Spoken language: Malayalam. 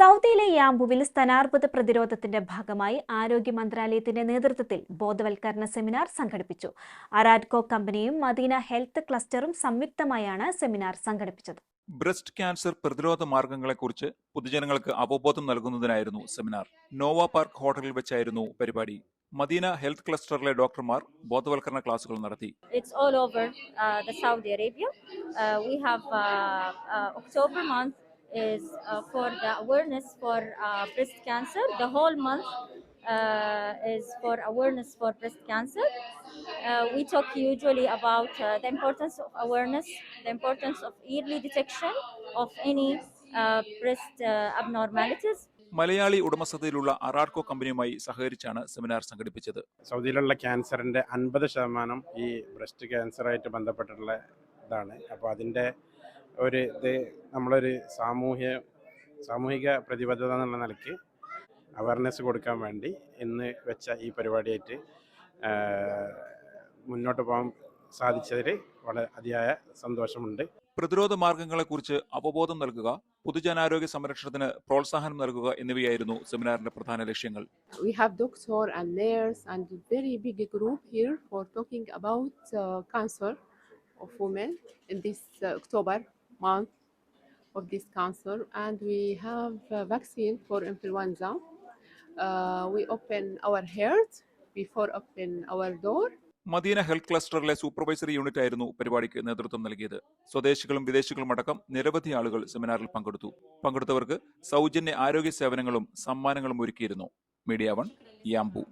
സൗദിയിലെ യാംബുവിൽ സ്ഥാനാർബുദ പ്രതിരോധത്തിന്റെ ഭാഗമായി ആരോഗ്യ മന്ത്രാലയത്തിന്റെ നേതൃത്വത്തിൽ ബോധവൽക്കരണ സെമിനാർ സംഘടിപ്പിച്ചു. അറാഡ്കോ കമ്പനിയും മദീന ഹെൽത്ത് ക്ലസ്റ്ററും സംയുക്തമായാണ് സെമിനാർ സംഘടിപ്പിച്ചത്. ബ്രസ്റ്റ് ക്യാൻസർ പ്രതിരോധ മാർഗങ്ങളെക്കുറിച്ച് പൊതുജനങ്ങൾക്ക് അവബോധം നൽകുന്നതിനായിരുന്നു സെമിനാർ. നോവ പാർക്ക് ഹോട്ടലിൽ വെച്ചായിരുന്നു പരിപാടി. മദീന ഹെൽത്ത് ക്ലസ്റ്ററിലെ ഡോക്ടർമാർ ബോധവൽക്കരണ ക്ലാസുകൾ നടത്തി. It's all over Saudi Arabia we have October we uh, uh, is uh, for the awareness for uh, breast cancer. The whole month uh, is for awareness for breast cancer. Uh, we talk usually about uh, the importance of awareness, the importance of early detection of any uh, breast uh, abnormalities. Malayali ഉടമസ്ഥതയിലുള്ള അറാഡ്കോ കമ്പനിയുമായി സഹകരിച്ചാണ് സെമിനാർ സംഘടിപ്പിച്ചത് സൗദിയിലുള്ള ക്യാൻസറിന്റെ അൻപത് ശതമാനം ഈ ബ്രസ്റ്റ് ക്യാൻസറായിട്ട് ബന്ധപ്പെട്ടിട്ടുള്ള ഇതാണ് അപ്പോൾ അതിന്റെ ഒരു ഇത് നമ്മളൊരു സാമൂഹ്യ സാമൂഹിക പ്രതിബദ്ധത എന്നുള്ള നിലയ്ക്ക് അവയർനെസ് കൊടുക്കാൻ വേണ്ടി ഇന്ന് വെച്ച ഈ പരിപാടിയായിട്ട് മുന്നോട്ട് പോകാൻ സാധിച്ചതിൽ വളരെ അതിയായ സന്തോഷമുണ്ട്. പ്രതിരോധ മാർഗങ്ങളെക്കുറിച്ച് അവബോധം നൽകുക പൊതുജനാരോഗ്യ സംരക്ഷണത്തിന് പ്രോത്സാഹനം നൽകുക എന്നിവയായിരുന്നു സെമിനാറിന്റെ പ്രധാന ലക്ഷ്യങ്ങൾ. We have doctor and nurse and very big group here for talking about uh, cancer of women in this uh, October. Month of this cancer and we have a vaccine for influenza. Uh, we open our heart before open our door. Medina health ക്ലസ്റ്ററിലെ supervisory unit ആയിരുന്നു പരിപാടിക്ക് നേതൃത്വം നൽകിയത് സ്വദേശികളും വിദേശികളും അടക്കം നിരവധി ആളുകൾ സെമിനാറിൽ പങ്കെടുത്തു പങ്കെടുത്തവർക്ക് സൗജന്യ ആരോഗ്യ സേവനങ്ങളും സമ്മാനങ്ങളും ഒരുക്കിയിരുന്നു മീഡിയ വൺ യാംബു